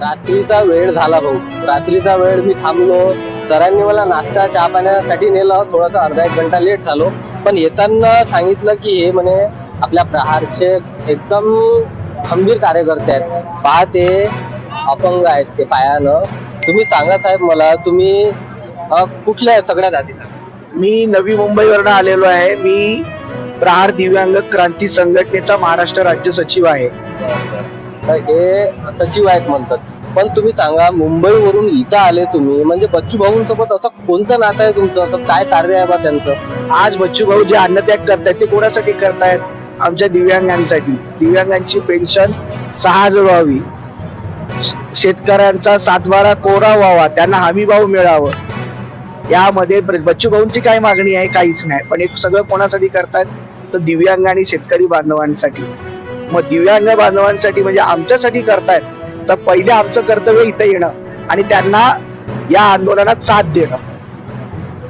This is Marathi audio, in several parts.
रात्रीचा वेळ झाला भाऊ. रात्रीचा वेळ मी थांबलो. सरांनी मला नाश्ता चहा पाण्यासाठी नेलं. थोडासा अर्धा एक घंटा लेट झालो. पण येताना सांगितलं की हे म्हणे आपल्या प्रहारचे एकदम खंबीर कार्यकर्ते आहेत. पहा ते अपंग आहेत ते पायानं. तुम्ही सांगा साहेब मला तुम्ही कुठल्या आहे सगळ्यात आधी सांगा मी नवी मुंबईवरनं आलेलो आहे. मी प्रहार दिव्यांग क्रांती संघटनेचा महाराष्ट्र राज्य सचिव आहे. हे सचिव आहेत म्हणतात. पण तुम्ही सांगा मुंबईवरून इथं आले तुम्ही म्हणजे बच्चू भाऊंसोबत असं कोणतं नातं आहे तुमचं? असं काय कार्य आहे बा त्यांचं? आज बच्चू भाऊ जे अन्नत्याग करतायत ते कोणासाठी करतायत? आमच्या दिव्यांगांसाठी. दिव्यांगांची पेन्शन सहा हजार व्हावी. शेतकऱ्यांचा सातबारा कोरा व्हावा त्यांना हमी भाव मिळावं. यामध्ये बच्चू भाऊंची काय मागणी आहे? काहीच नाही. पण एक सगळं कोणासाठी करतात तर दिव्यांग आणि शेतकरी बांधवांसाठी. मग दिव्यांग बांधवांसाठी म्हणजे आमच्यासाठी करतायत? तर पहिले आमचं कर्तव्य इथं येणं आणि त्यांना या आंदोलनात साथ देणं.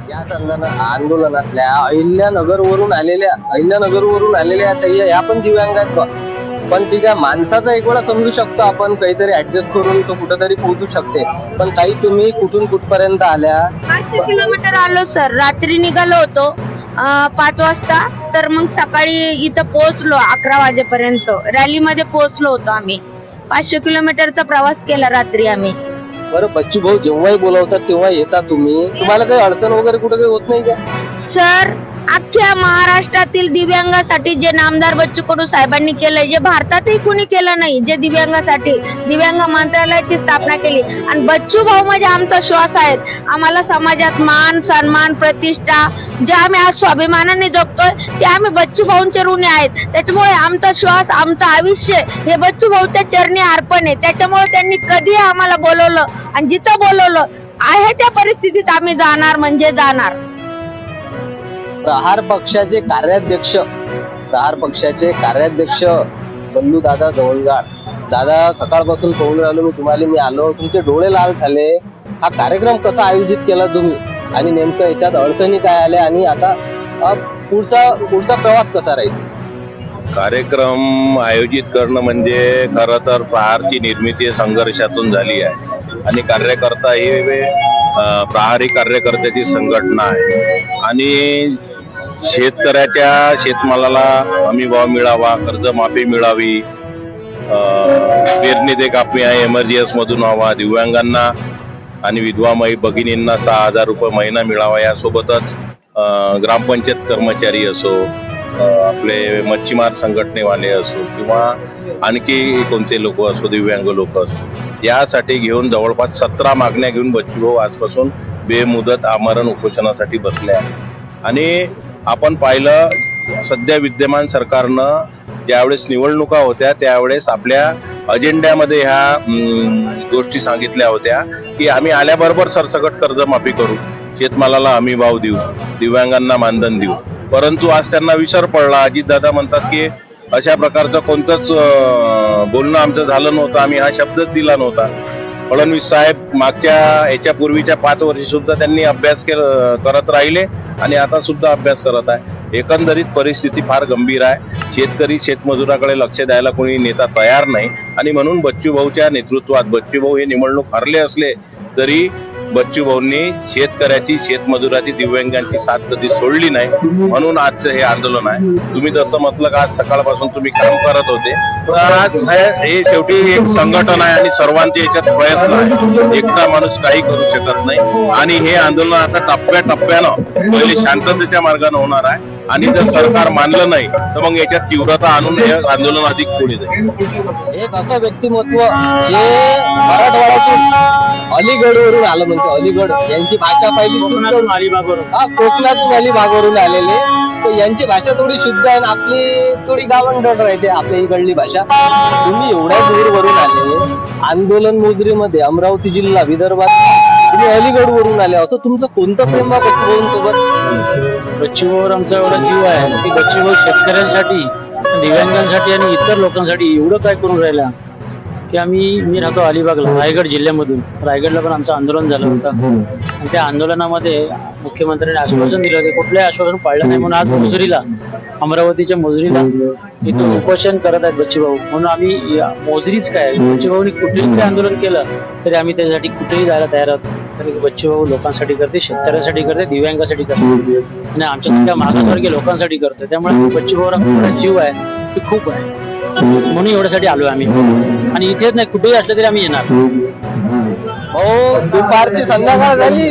या संदर्भात आंदोलनातल्या अहिल्यानगर वरून आलेल्या अहिल्यानगर वरून आलेल्या ताई या पण दिव्यांग आहेत बा. पण ठीक आहे माणसाचा एक वेळा समजू शकतो आपण काहीतरी ऍडजस्ट करून तो कुठेतरी पोहोचू शकते. पण ताई तुम्ही कुठून कुठपर्यंत आल्या? पाचशे किलोमीटर आलो सर. रात्री निघालो होतो अं, पाच वाजता. तर मग सकाळी इथं पोहोचलो अकरा वाजेपर्यंत. रॅलीमध्ये पोहोचलो होतो आम्ही. पाचशे किलोमीटरचा प्रवास केला रात्री आम्ही. बरं बच्चू भाऊ जेव्हाही बोलवतात तेव्हा येता तुम्ही. तुम्हाला काही अडचण वगैरे कुठे काही होत नाही का? सर अख्ख्या महाराष्ट्रातील दिव्यांगासाठी जे नामदार बच्चू कडू साहेबांनी केलंय जे भारतातही कुणी केलं नाही जे दिव्यांगासाठी दिव्यांग मंत्रालयाची स्थापना केली. आणि बच्चू भाऊ म्हणजे आमचा श्वास आहेत. आम्हाला समाजात मान सन्मान प्रतिष्ठा जे आम्ही आज स्वाभिमानाने जगतोय ते आम्ही बच्चू भाऊंचे ऋणी आहेत. त्याच्यामुळे आमचा श्वास आमचं आयुष्य हे बच्चू भाऊच्या चरणी अर्पण आहे. त्याच्यामुळे त्यांनी कधी आम्हाला बोलवलं आणि जिथं बोलवलं आहे त्या परिस्थितीत आम्ही जाणार म्हणजे जाणार. प्रहार पक्षाचे कार्याध्यक्ष प्रहार पक्षाचे कार्याध्यक्ष बंधू दादा जवळगाड दादा सकाळपासून पाहून राहिलो मी तुम्हाला मी आलो. तुमचे डोळे लाल झाले. हा कार्यक्रम कसा आयोजित केला तुम्ही? आणि नेमकं याच्यात अडचणी काय आल्या? आणि आता पुढचा पुढचा प्रवास कसा राहील? कार्यक्रम आयोजित करणं म्हणजे खरं तर प्रहारची निर्मिती संघर्षातून झाली आहे. आणि कार्यकर्ता ही प्रहारी कार्यकर्त्याची संघटना आहे. आणि शेतकऱ्याच्या शेतमालाला हमी भाव मिळावा कर्जमाफी मिळावी पेरणी ते कापणी आहे एमर्जिएस मधून व्हावा दिव्यांगांना आणि विधवा भगिनींना सहा हजार रुपये महिना मिळावा यासोबतच ग्रामपंचायत कर्मचारी असो आपले मच्छीमार संघटनेवाले असो किंवा आणखी कोणते लोक असो दिव्यांग लोक असो यासाठी घेऊन जवळपास सतरा मागण्या घेऊन बच्चूभाऊ आजपासून बेमुदत आमरण उपोषणासाठी बसले आहे आणि आपण पाहिलं सध्या विद्यमान सरकारनं ज्यावेळेस निवडणुका होत्या त्यावेळेस आपल्या अजेंड्यामध्ये ह्या गोष्टी सांगितल्या होत्या की आम्ही आल्याबरोबर सरसकट कर्जमाफी करू. शेतमालाला हमी भाव देऊ दिव्यांगांना मानधन देऊ. परंतु आज त्यांना विसर पडला. अजितदादा म्हणतात की अशा प्रकारचं कोणतंच बोलणं आमचं झालं नव्हतं. आम्ही हा शब्दच दिला नव्हता. फडणवीस साहेब मागच्या याच्यापूर्वीच्या पाच वर्षी सुद्धा त्यांनी अभ्यास केल- करत राहिले आणि आता सुद्धा अभ्यास करत आहे. एकंदरीत परिस्थिती फार गंभीर आहे. शेतकरी शेतमजुराकडे लक्ष द्यायला कोणी नेता तयार नाही. आणि म्हणून बच्चू भाऊच्या नेतृत्वात बच्चू भाऊ हे निवडणूक हरले असले तरी बच्चू भाऊंनी शेतकऱ्याची शेतमजुराची दिव्यांगांची साथ कधी सोडली नाही म्हणून आजचं हे आंदोलन आहे. तुम्ही जसं म्हटलं का आज सकाळपासून तुम्ही काम करत होते. तर आज हे- शेवटी एक संघटन आहे आणि सर्वांचे याच्यात प्रयत्न आहे. एकटा माणूस काही करू शकत नाही. आणि हे आंदोलन आता टप्प्या टप्प्यानं पहिले शांततेच्या मार्गाने होणार आहे. आणि जर सरकार मानलं नाही तर मग याच्यात तीव्रता आणून हे आंदोलन अधिक पुढे जाईल. एक असं व्यक्तिमत्व जे मराठवाड्यातून अलीगडवरून आलं म्हणजे अलीगड यांची भाषा पहिली हा कोकणातून अलिबागवरून आलेले. तर यांची भाषा थोडी शुद्ध आहे आणि आपली थोडी गावंढळ राहते आपल्या इकडली भाषा. तुम्ही एवढ्या दूरवरून आले आंदोलन मोजरीमध्ये अमरावती जिल्हा विदर्भात म्हणजे तुम्ही अलीगड वरून आले. असं तुमचं कोणतं प्रेम सोबत गच्चीवर आमचा एवढा जीव आहे. की गच्चीवर शेतकऱ्यांसाठी दिव्यांगांसाठी आणि इतर लोकांसाठी एवढं काय करून राहिला? की आम्ही मी राहतो अलिबागला रायगड जिल्ह्यामधून. रायगडला पण आमचं आंदोलन झालं होतं. आणि त्या आंदोलनामध्ये मुख्यमंत्र्यांनी आश्वासन दिलं होतं. कुठलंही आश्वासन पाळलं नाही. म्हणून आज मोजरीला अमरावतीच्या मोजरीला इथं उपोषण करत आहेत बच्चूभाऊ. म्हणून आम्ही मोजरीच काय बच्चूभाऊनी कुठेही आंदोलन केलं तरी आम्ही त्याच्यासाठी कुठेही जायला तयार आहोत. की बच्चूभाऊ लोकांसाठी करते शेतकऱ्यांसाठी करते दिव्यांगासाठी करते. आणि आमच्यासारख्या मागासवर्गीय लोकांसाठी करते. त्यामुळे बच्चूभाऊला जीव आहे ते खूप आहे. म्हणून एवढ्यासाठी आलोय आम्ही. आणि इथेच नाही कुठेही असलं तरी आम्ही येणार. हो दुपारची संध्याकाळ झाली.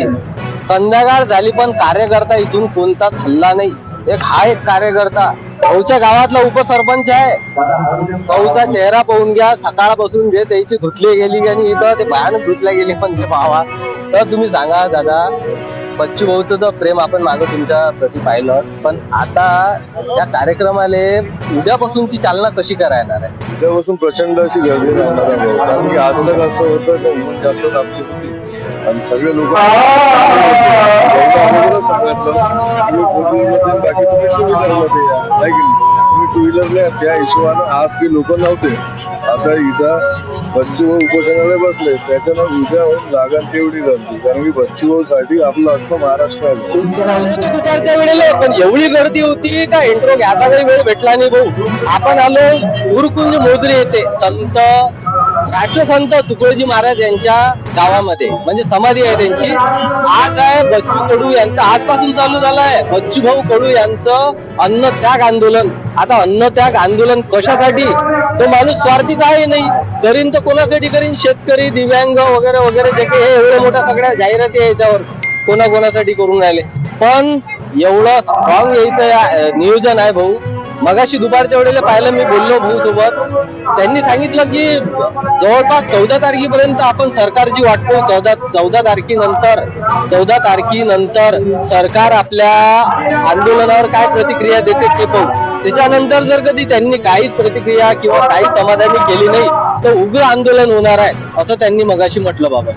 संध्याकाळ झाली पण कार्यकर्ता इथून कोणताच हल्ला नाही. एक हा एक कार्यकर्ता. भाऊच्या गावातला उपसरपंच आहे. भाऊचा चेहरा पाहून घ्या. सकाळपासून जे त्याची धुतली गेली आणि इथं ते भयानक धुतल्या गेली पण ते पाहावा तर तुम्ही सांगा दादा बच्चू भाऊचं तर प्रेम आपण मागं तुमच्या प्रती पाहिलं. पण आता त्या कार्यक्रमाला उद्यापासूनची चालना कशी करायला आहे उद्यापासून प्रचंड अशी गर्दी राहणार आहे कारण की आजचं कसं होतं की ऊन जास्त तापली होती. आणि सगळे लोक सांगितलं तुम्ही फोर व्हीलरमध्ये बाकी तुम्ही टू व्हीलरमध्ये या नाही की नाही? तुम्ही टू व्हीलरने त्या हिशोबानं आज काही लोक नव्हते. आता इथं बच्ची भाऊ उपोषणाला बसले त्याच्यानं उद्या होऊन जागा तेवढी गर्दी. कारण की बच्चू भाऊ साठी आपलं असतं महाराष्ट्र आहे दुपारच्या वेळेला पण एवढी गर्दी होती का इंट्रो घ्यायचा काही वेळ भेटला नाही भाऊ. आपण आलो गुरुकुंज मोजरी येते. संत राष्ट्रसंत तुकडोजी महाराज यांच्या गावामध्ये म्हणजे समाधी आहे त्यांची. आज आहे बच्चू कडू यांचं आजपासून चालू झालं आहे बच्चू भाऊ कडू यांचं अन्न त्याग आंदोलन. आता अन्न त्याग आंदोलन कशासाठी? तो माणूस स्वार्थी आहे नाही. करीन तर कोणासाठी करीन? शेतकरी दिव्यांग वगैरे वगैरे जे काही हे एवढ्या मोठ्या सगळ्या जाहिराती आहे याच्यावर. कोणा कोणासाठी करून राहिले. पण एवढं स्ट्रॉंग यायचं नियोजन आहे भाऊ. मगाशी दुपारच्या वेळेला पाहिलं मी बोललो भाऊ सोबत त्यांनी सांगितलं की जवळपास चौदा तारखेपर्यंत आपण सरकारची वाटतो. चौदा चौदा तारखेनंतर चौदा तारखेनंतर सरकार आपल्या आंदोलनावर काय प्रतिक्रिया देते ते पाहू. त्याच्यानंतर जर कधी त्यांनी काहीच प्रतिक्रिया किंवा काही समाधानी केली नाही तर उग्र आंदोलन होणार आहे असं त्यांनी मगाशी म्हटलं बाबा.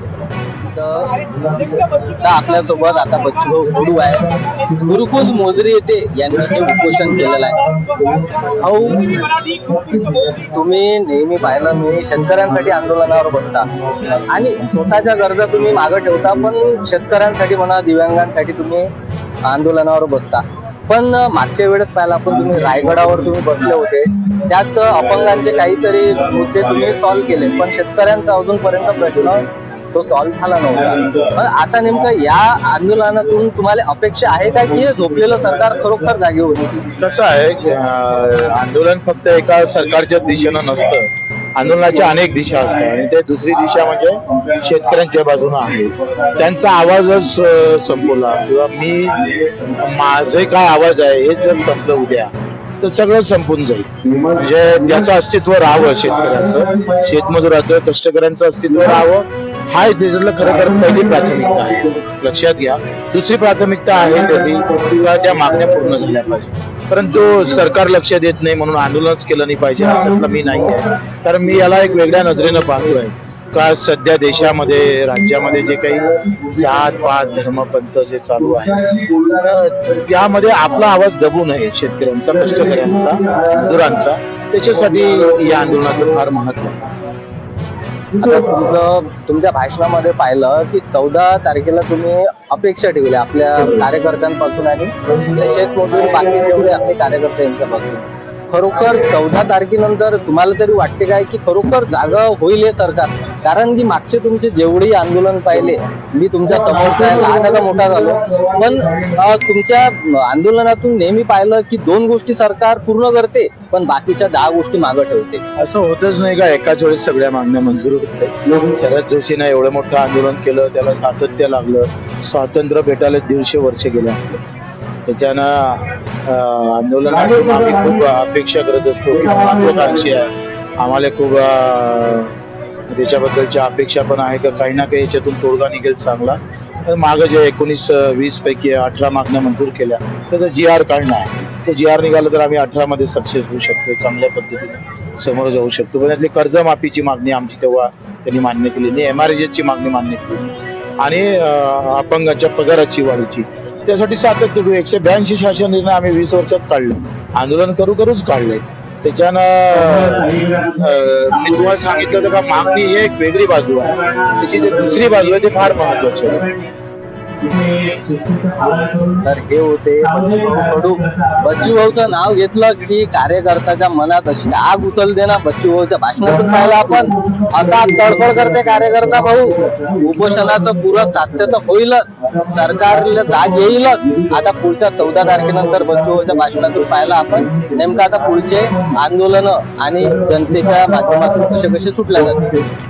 तर आपल्यासोबत आता बच्चूभाऊ कडू आहे. गुरुकुल मोजरी येथे यांनी हे उपोषण केलेलं आहे. भाऊ तुम्ही नेहमी पाहिलं मी शेतकऱ्यांसाठी आंदोलनावर बसता. आणि स्वतःच्या गरजा तुम्ही मागं ठेवता पण शेतकऱ्यांसाठी म्हणा दिव्यांगांसाठी तुम्ही आंदोलनावर बसता. पण मागच्या वेळेस पाहिला आपण तुम्ही रायगडावर तुम्ही बसले होते. त्यात अपंगांचे काहीतरी मुद्दे तुम्ही सॉल्व्ह केले पण शेतकऱ्यांचा अजूनपर्यंत प्रश्न तो सॉल्व्ह झाला नव्हता. पण आता नेमकं या आंदोलनातून तुम्हाला अपेक्षा आहे का की हे झोपलेलं सरकार खरोखर जागे होते कसं आहे आंदोलन फक्त एका सरकारच्या दिशेनं नसतं. आंदोलनाच्या अनेक दिशा असतात आणि ते दुसरी दिशा म्हणजे शेतकऱ्यांच्या बाजूने आहे. त्यांचा आवाजच संपवला किंवा मी माझे काय आवाज आहे हे जर संपलं उद्या तर सगळं संपून जाईल. म्हणजे ज्याचं अस्तित्व राहावं शेतकऱ्याचं शेतमजुराचं कष्टकऱ्यांचं अस्तित्व राहावं हा इथे खरं तर पहिली प्राथमिकता आहे. लक्षात घ्या. दुसरी प्राथमिकता आहे त्याची किंवा त्या मागण्या पूर्ण झाल्या पाहिजे परंतु सरकार लक्ष देत नाही म्हणून आंदोलनच केलं नाही पाहिजे असं मी नाही आहे. तर मी याला एक वेगळ्या नजरेनं पाहतोय. का सध्या देशामध्ये राज्यामध्ये जे काही जात पात धर्मपंथ जे चालू आहे त्यामध्ये आपला आवाज दबू नये शेतकऱ्यांचा कष्टकऱ्यांचा मजुरांचा. त्याच्यासाठी या आंदोलनाचं फार महत्त्व आहे. आता तुमचं तुमच्या भाषणामध्ये पाहिलं की चौदा तारखेला तुम्ही अपेक्षा ठेवल्या आपल्या कार्यकर्त्यांपासून आणि शेतमजूर बाकी जेवढे आपले कार्यकर्ते यांच्यापासून. खरोखर चौदा तारखेनंतर तुम्हाला तरी वाटते काय की खरोखर जागा होईल हे सरकार? कारण की मागचे तुमचे जेवढे आंदोलन पाहिले मी तुमच्यासमोर लहान लहानाचा मोठा झालो पण तुमच्या आंदोलनातून नेहमी पाहिलं की दोन गोष्टी सरकार पूर्ण करते पण बाकीच्या दहा गोष्टी मागं ठेवते. असं होतच नाही का? एकाच वेळेस सगळ्या मागण्या मंजूर होत शरद जोशीनं एवढं मोठं आंदोलन केलं त्याला सातत्य लागलं. स्वातंत्र्य भेटायला दीडशे वर्ष गेलं. त्याच्यानं अं, आंदोलनातून आम्ही खूप अपेक्षा करत असतो. महत्वाकांक्षी आहे. आम्हाला खूप त्याच्याबद्दलची अपेक्षा पण आहे. का काही ना काही याच्यातून तोडगा निघेल चांगला. तर मागं जे एकोणीस वीस पैकी अठरा मागण्या मंजूर केल्या. त्याचा जी आर काढणं आहे. ते जी आर निघालं तर आम्ही अठरा मध्ये सक्सेस होऊ शकतो चांगल्या पद्धतीने समोर जाऊ शकतो. पण त्यातली कर्जमाफीची मागणी आमची तेव्हा त्यांनी मान्य केली. नाही एम आर ची मागणी मान्य केली. आणि अपंगाच्या पगाराची वाढीची. त्यासाठी सातत्य एकशे ब्याऐंशी शासन निर्णय आम्ही वीस वर्षात काढले. आंदोलन करू करूच काढले. त्याच्यानं मी तुम्हाला सांगितलं होतं का मागणी ही एक वेगळी बाजू आहे. त्याची जी दुसरी बाजू आहे ते फार महत्वाची आहे. तर हे होते बच्चूभाऊ बच्चूभाऊचं नाव घेतलं की कार्यकर्त्याच्या मनात अशी आग उचलते ना बच्चूभाऊच्या भाषणातून पाहिलं आपण. असा तडफड करते कार्यकर्ता भाऊ. उपोषणाचं पूरक साध्य तर होईलच. सरकारला जाग येईलच. आता पुढच्या चौदा तारखेनंतर बच्चूभाऊच्या भाषणातून पाहिलं आपण. नेमकं आता पुढचे आंदोलन आणि जनतेच्या माध्यमातून कसे कसे सुटल्या जाते